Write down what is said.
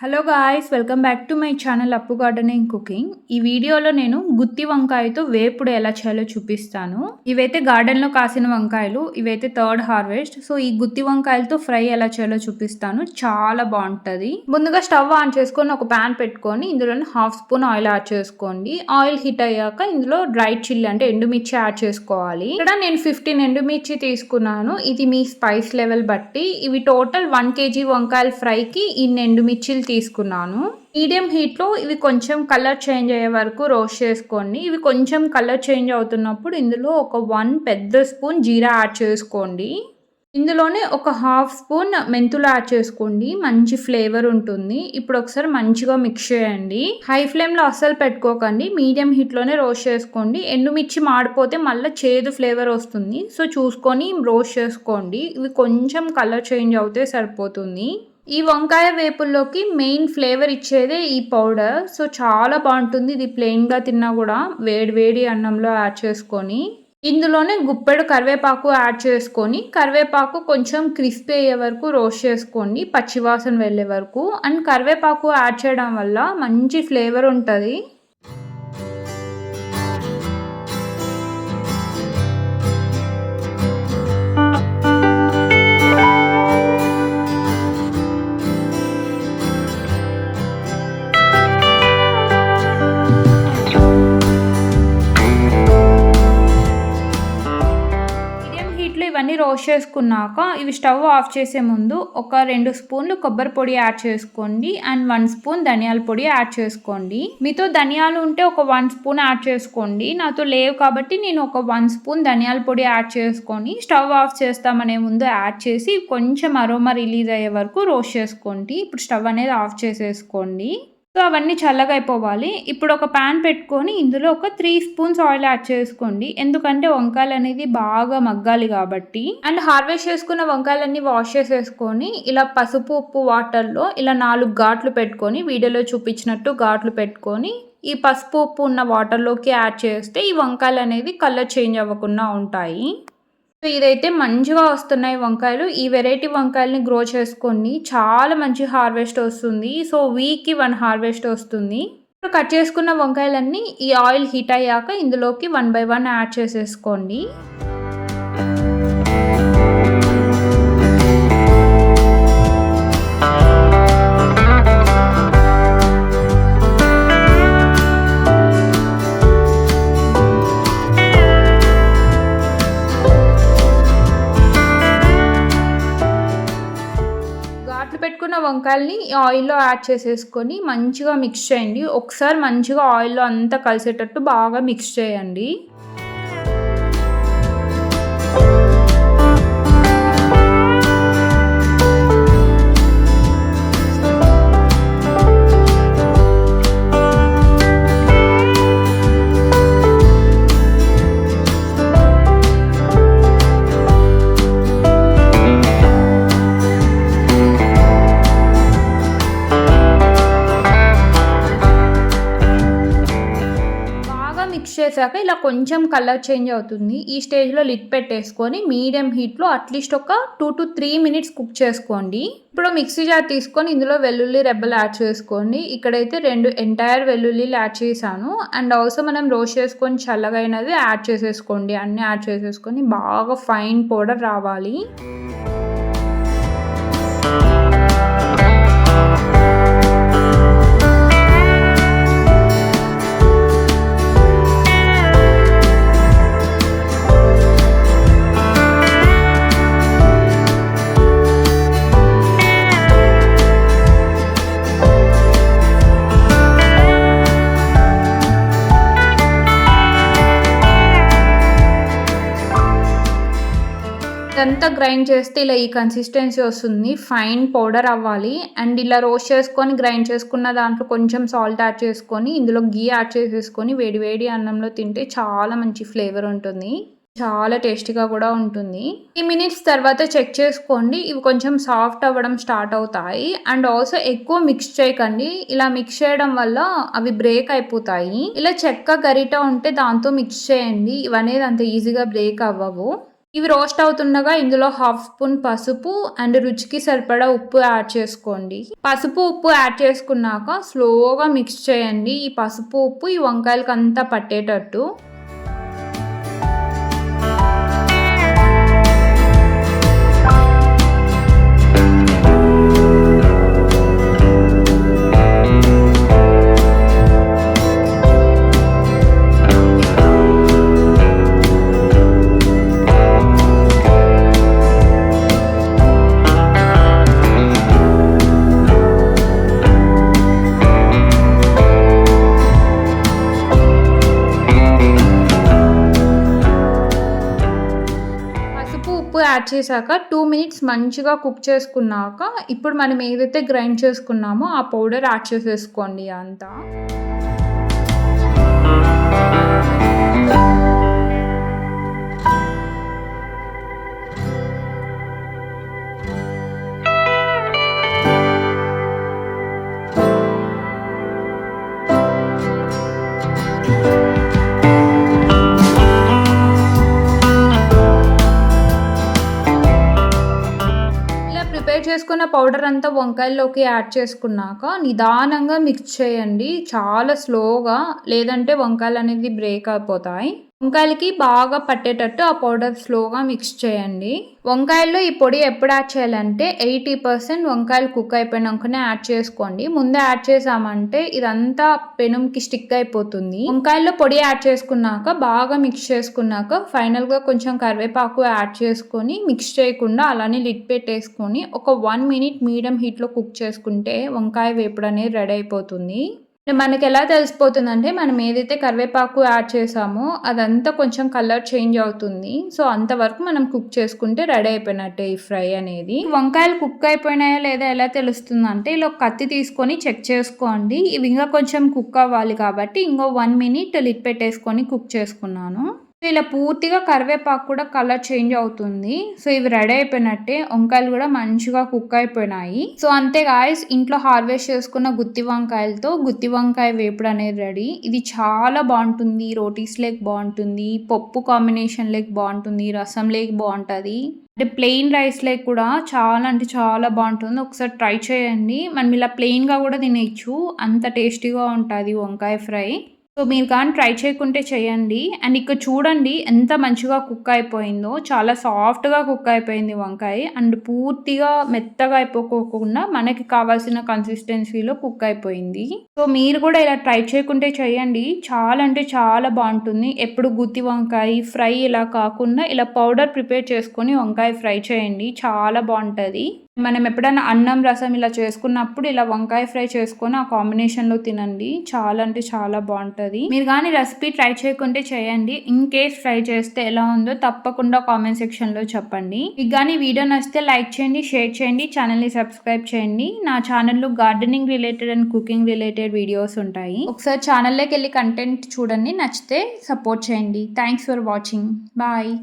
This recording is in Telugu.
Hello guys welcome back to my channel Appu gardening cooking ఈ వీడియోలో నేను గుత్తి వంకాయతో వేపుడు ఎలా చేయాలో చూపిస్తాను. ఇవైతే గార్డెన్లో కాసిన వంకాయలు ఇవైతే థర్డ్ హార్వెస్ట్. సో ఈ గుత్తి వంకాయలతో ఫ్రై ఎలా చేయాలో చూపిస్తాను. చాలా బాగుంటుంది. ముందుగా స్టవ్ ఆన్ చేసుకొని ఒక ప్యాన్ పెట్టుకొని ఇందులో హాఫ్ స్పూన్ ఆయిల్ యాడ్ చేసుకోండి. ఆయిల్ హీట్ అయ్యాక ఇందులో డ్రై చిల్లీ అంటే ఎండుమిర్చి యాడ్ చేసుకోవాలి. ఇక్కడ నేను ఫిఫ్టీన్ ఎండుమిర్చి తీసుకున్నాను. ఇది మీ స్పైస్ లెవెల్ బట్టి. ఇవి టోటల్ వన్ కేజీ వంకాయల ఫ్రైకి ఇన్ని ఎండుమిర్చిలు తీసుకున్నాను. మీడియం హీట్లో ఇవి కొంచెం కలర్ చేంజ్ అయ్యే వరకు రోస్ట్ చేసుకోండి. ఇవి కొంచెం కలర్ చేంజ్ అవుతున్నప్పుడు ఇందులో ఒక వన్ పెద్ద స్పూన్ జీరా యాడ్ చేసుకోండి. ఇందులోనే ఒక హాఫ్ స్పూన్ మెంతులు యాడ్ చేసుకోండి. మంచి ఫ్లేవర్ ఉంటుంది. ఇప్పుడు ఒకసారి మంచిగా మిక్స్ చేయండి. హై ఫ్లేమ్లో అస్సలు పెట్టుకోకండి. మీడియం హీట్లోనే రోస్ట్ చేసుకోండి. ఎండుమిర్చి మాడిపోతే మళ్ళీ చేదు ఫ్లేవర్ వస్తుంది. సో చూసుకొని రోస్ట్ చేసుకోండి. ఇవి కొంచెం కలర్ చేంజ్ అవుతే సరిపోతుంది. ఈ వంకాయ వేపుల్లోకి మెయిన్ ఫ్లేవర్ ఇచ్చేదే ఈ పౌడర్ సో చాలా బాగుంటుంది. ఇది ప్లెయిన్గా తిన్నా కూడా వేడి వేడి అన్నంలో యాడ్ చేసుకొని ఇందులోనే గుప్పెడు కరివేపాకు యాడ్ చేసుకొని కరివేపాకు కొంచెం క్రిస్పీ అయ్యే వరకు రోస్ట్ చేసుకోండి పచ్చివాసన వెళ్ళే వరకు. అండ్ కరివేపాకు యాడ్ చేయడం వల్ల మంచి ఫ్లేవర్ ఉంటుంది. వాష్ చేసుకున్నాక ఇవి స్టవ్ ఆఫ్ చేసే ముందు ఒక రెండు స్పూన్లు కొబ్బరి పొడి యాడ్ చేసుకోండి అండ్ వన్ స్పూన్ ధనియాల పొడి యాడ్ చేసుకోండి. మీతో ధనియాలు ఉంటే ఒక వన్ స్పూన్ యాడ్ చేసుకోండి. నాతో లేవు కాబట్టి నేను ఒక వన్ స్పూన్ ధనియాల పొడి యాడ్ చేసుకొని స్టవ్ ఆఫ్ చేస్తామనే ముందు యాడ్ చేసి కొంచెం అరోమా రిలీజ్ అయ్యే వరకు రోస్ట్ చేసుకోండి. ఇప్పుడు స్టవ్ అనేది ఆఫ్ చేసేసుకోండి. సో అవన్నీ చల్లగా అయిపోవాలి. ఇప్పుడు ఒక ప్యాన్ పెట్టుకొని ఇందులో ఒక త్రీ స్పూన్స్ ఆయిల్ యాడ్ చేసుకోండి. ఎందుకంటే వంకాయలు అనేది బాగా మగ్గాలి కాబట్టి. అండ్ హార్వెస్ట్ చేసుకున్న వంకాయలన్నీ వాష్ చేసేసుకొని ఇలా పసుపు ఉప్పు వాటర్లో ఇలా నాలుగు ఘాట్లు పెట్టుకొని వీడియోలో చూపించినట్టు ఘాట్లు పెట్టుకొని ఈ పసుపు ఉప్పు ఉన్న వాటర్లోకి యాడ్ చేస్తే ఈ వంకాయలు అనేది కలర్ చేంజ్ అవ్వకుండా ఉంటాయి. సో ఇదైతే మంచిగా వస్తున్నాయి వంకాయలు. ఈ వెరైటీ వంకాయలని గ్రో చేసుకోండి చాలా మంచి హార్వెస్ట్ వస్తుంది. సో వీక్కి వన్ హార్వెస్ట్ వస్తుంది. కట్ చేసుకున్న వంకాయలన్నీ ఈ ఆయిల్ హీట్ అయ్యాక ఇందులోకి వన్ బై వన్ యాడ్ చేసేసుకోండి. వంకాయల్ని ఆయిల్లో యాడ్ చేసేసుకొని మంచిగా మిక్స్ చేయండి. ఒకసారి మంచిగా ఆయిల్లో అంతా కలిసేటట్టు బాగా మిక్స్ చేయండి. వేసాక ఇలా కొంచెం కలర్ చేంజ్ అవుతుంది. ఈ స్టేజ్లో లిడ్ పెట్టేసుకొని మీడియం హీట్లో అట్లీస్ట్ ఒక two to three minutes cook చేసుకోండి. ఇప్పుడు మిక్సీ జార్ తీసుకొని ఇందులో వెల్లుల్లి రెబ్బలు యాడ్ చేసుకోండి. ఇక్కడైతే రెండు ఎంటైర్ వెల్లుల్లిలు యాడ్ చేశాను. అండ్ ఆల్సో మనం రోస్ట్ చేసుకొని చల్లగైనది యాడ్ చేసేసుకోండి. అన్నీ యాడ్ చేసేసుకొని బాగా ఫైన్ పౌడర్ రావాలి. అంతా గ్రైండ్ చేస్తే ఇలా ఈ కన్సిస్టెన్సీ వస్తుంది. ఫైన్ పౌడర్ అవ్వాలి. అండ్ ఇలా రోస్ట్ చేసుకొని గ్రైండ్ చేసుకున్న దాంట్లో కొంచెం సాల్ట్ యాడ్ చేసుకొని ఇందులో గీ యాడ్ చేసేసుకొని వేడి వేడి అన్నంలో తింటే చాలా మంచి ఫ్లేవర్ ఉంటుంది. చాలా టేస్టీగా కూడా ఉంటుంది. ఈ మినిట్స్ తర్వాత చెక్ చేసుకోండి. ఇవి కొంచెం సాఫ్ట్ అవ్వడం స్టార్ట్ అవుతాయి. అండ్ ఆల్సో ఎక్కువ మిక్స్ చేయకండి. ఇలా మిక్స్ చేయడం వల్ల అవి బ్రేక్ అయిపోతాయి. ఇలా చెక్క గరిట ఉంటే దాంతో మిక్స్ చేయండి. ఇవనేది అంత ఈజీగా బ్రేక్ అవ్వవు. ఇవి రోస్ట్ అవుతుండగా ఇందులో హాఫ్ స్పూన్ పసుపు అండ్ రుచికి సరిపడా ఉప్పు యాడ్ చేసుకోండి. పసుపు ఉప్పు యాడ్ చేసుకున్నాక స్లోగా మిక్స్ చేయండి. ఈ పసుపు ఉప్పు ఈ వంకాయలకు అంతా పట్టేటట్టు. యాడ్ చేశాక టూ మినిట్స్ మంచిగా కుక్ చేసుకున్నాక ఇప్పుడు మనం ఏదైతే గ్రైండ్ చేసుకున్నామో ఆ పౌడర్ యాడ్ చేసేసుకోండి అంతా. చేసుకున్న పౌడర్ అంతా వంకాయల్లోకి యాడ్ చేసుకున్నాక నిదానంగా మిక్స్ చేయండి. చాలా స్లోగా లేదంటే వంకాయలు అనేది బ్రేక్ అయిపోతాయి. వంకాయలకి బాగా పట్టేటట్టు ఆ పౌడర్ స్లోగా మిక్స్ చేయండి. వంకాయల్లో ఈ పొడి ఎప్పుడు యాడ్ చేయాలంటే ఎయిటీ పర్సెంట్ వంకాయలు కుక్ అయిపోయినాకనే యాడ్ చేసుకోండి. ముందే యాడ్ చేసామంటే ఇదంతా పెనుంకి స్టిక్ అయిపోతుంది. వంకాయల్లో పొడి యాడ్ చేసుకున్నాక బాగా మిక్స్ చేసుకున్నాక ఫైనల్గా కొంచెం కరివేపాకు యాడ్ చేసుకొని మిక్స్ చేయకుండా అలానే లిడ్ పెట్టేసుకొని ఒక వన్ మినిట్ మీడియం హీట్లో కుక్ చేసుకుంటే వంకాయ వేపుడు అనేది రెడీ అయిపోతుంది. మనకి ఎలా తెలిసిపోతుందంటే మనం ఏదైతే కరివేపాకు యాడ్ చేసామో అదంతా కొంచెం కలర్ చేంజ్ అవుతుంది. సో అంతవరకు మనం కుక్ చేసుకుంటే రెడీ అయిపోయినట్టే ఈ ఫ్రై అనేది. వంకాయలు కుక్ అయిపోయినాయా లేదా ఎలా తెలుస్తుంది అంటే ఇలా కత్తి తీసుకొని చెక్ చేసుకోండి. ఇవి ఇంకా కొంచెం కుక్ అవ్వాలి కాబట్టి ఇంకో వన్ మినిట్ లిట్ పెట్టేసుకొని కుక్ చేసుకున్నాను. సో ఇలా పూర్తిగా కరివేపాకు కూడా కలర్ చేంజ్ అవుతుంది. సో ఇవి రెడీ అయిపోయినట్టే వంకాయలు కూడా మంచిగా కుక్ అయిపోయినాయి. సో అంతే గాయస్ ఇంట్లో హార్వెస్ట్ చేసుకున్న గుత్తి వంకాయలతో గుత్తి వంకాయ వేపుడు అనేది రెడీ. ఇది చాలా బాగుంటుంది రోటీస్ లేక్ బాగుంటుంది పప్పు కాంబినేషన్ లేక్ బాగుంటుంది రసం లేక్ బాగుంటుంది. అంటే ప్లెయిన్ రైస్ లేక్ కూడా చాలా అంటే చాలా బాగుంటుంది. ఒకసారి ట్రై చేయండి. మనం ఇలా ప్లెయిన్గా కూడా తినేయచ్చు. అంత టేస్టీగా ఉంటుంది వంకాయ ఫ్రై. సో మీరు కానీ ట్రై చేయకుంటే చేయండి. అండ్ ఇక్కడ చూడండి ఎంత మంచిగా కుక్ అయిపోయిందో. చాలా సాఫ్ట్గా కుక్ అయిపోయింది వంకాయ. అండ్ పూర్తిగా మెత్తగా అయిపోకోకుండా మనకి కావాల్సిన కన్సిస్టెన్సీలో కుక్ అయిపోయింది. సో మీరు కూడా ఇలా ట్రై చేయకుంటే చేయండి. చాలా అంటే చాలా బాగుంటుంది. ఎప్పుడు గుత్తి వంకాయ ఫ్రై ఇలా కాకుండా ఇలా పౌడర్ ప్రిపేర్ చేసుకొని వంకాయ ఫ్రై చేయండి. చాలా బాగుంటుంది. మనం ఎప్పుడైనా అన్నం రసం ఇలా చేసుకున్నప్పుడు ఇలా వంకాయ ఫ్రై చేసుకొని ఆ కాంబినేషన్లో తినండి. చాలా అంటే చాలా బాగుంటుంది. మీరు కానీ రెసిపీ ట్రై చేయకుంటే చేయండి. ఇన్ కేస్ ట్రై చేస్తే ఎలా ఉందో తప్పకుండా కామెంట్ సెక్షన్లో చెప్పండి. మీకు కానీ వీడియో నచ్చితే లైక్ చేయండి షేర్ చేయండి ఛానల్ని సబ్స్క్రైబ్ చేయండి. నా ఛానల్లో gardening related and cooking related videos ఉంటాయి. ఒకసారి ఛానల్లోకి వెళ్ళి కంటెంట్ చూడండి. నచ్చితే సపోర్ట్ చేయండి. Thanks for watching. బాయ్.